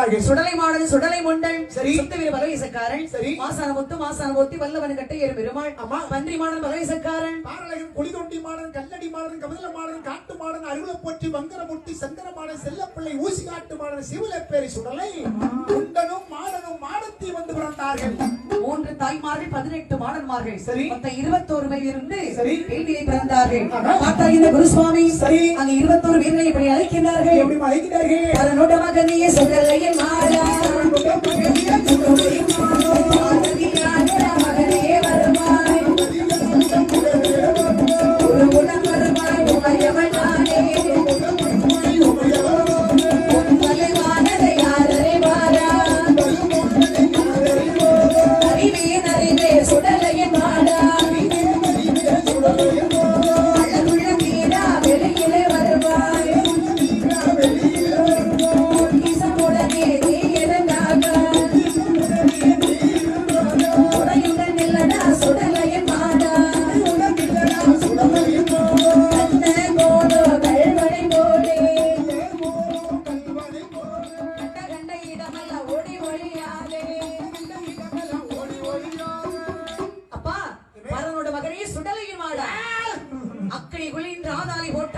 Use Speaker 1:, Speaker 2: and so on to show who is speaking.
Speaker 1: விட்டார்கள்
Speaker 2: சுடலை மாடல் சுடலை முண்டல்
Speaker 1: சரி.
Speaker 2: சுத்தவீர பலவீசக்காரன்
Speaker 1: சரி.
Speaker 2: மாசான முத்து மாசான போத்தி வல்லவன் கட்டை ஏறு பெருமாள்
Speaker 1: ஆமா.
Speaker 2: பன்றி மாடல் பலவீசக்காரன்
Speaker 1: பாரலகன் குளிதொண்டி மாடன் கல்லடி மாடன் கமதல மாடன் காட்டு மாடன் அருள போற்றி வங்கரமுட்டி சந்திர மாடன் செல்லப்பிள்ளை ஊசி காட்டு மாடன் சிவலப்பேரி சுடலை குண்டனும் மாடனும் மாடத்தி வந்து பிறந்தார்கள்
Speaker 2: மூன்று தாய்மார்கள் பதினெட்டு மாடன்மார்கள்
Speaker 1: சரி.
Speaker 2: மொத்த இருபத்தோரு இருந்து
Speaker 1: சரி.
Speaker 2: வேண்டியை பிறந்தார்கள்
Speaker 1: ஆஹா.
Speaker 2: பார்த்தால் இந்த குருசுவாமி
Speaker 1: சரி.
Speaker 2: அங்க இருபத்தோரு வீரர்களை அழைக்கின்றார்கள்
Speaker 1: எப்படி மறைக்கிறார்கள்
Speaker 2: அதனோட மகனையே சுடலையில் மாட ஆதாலி போட்ட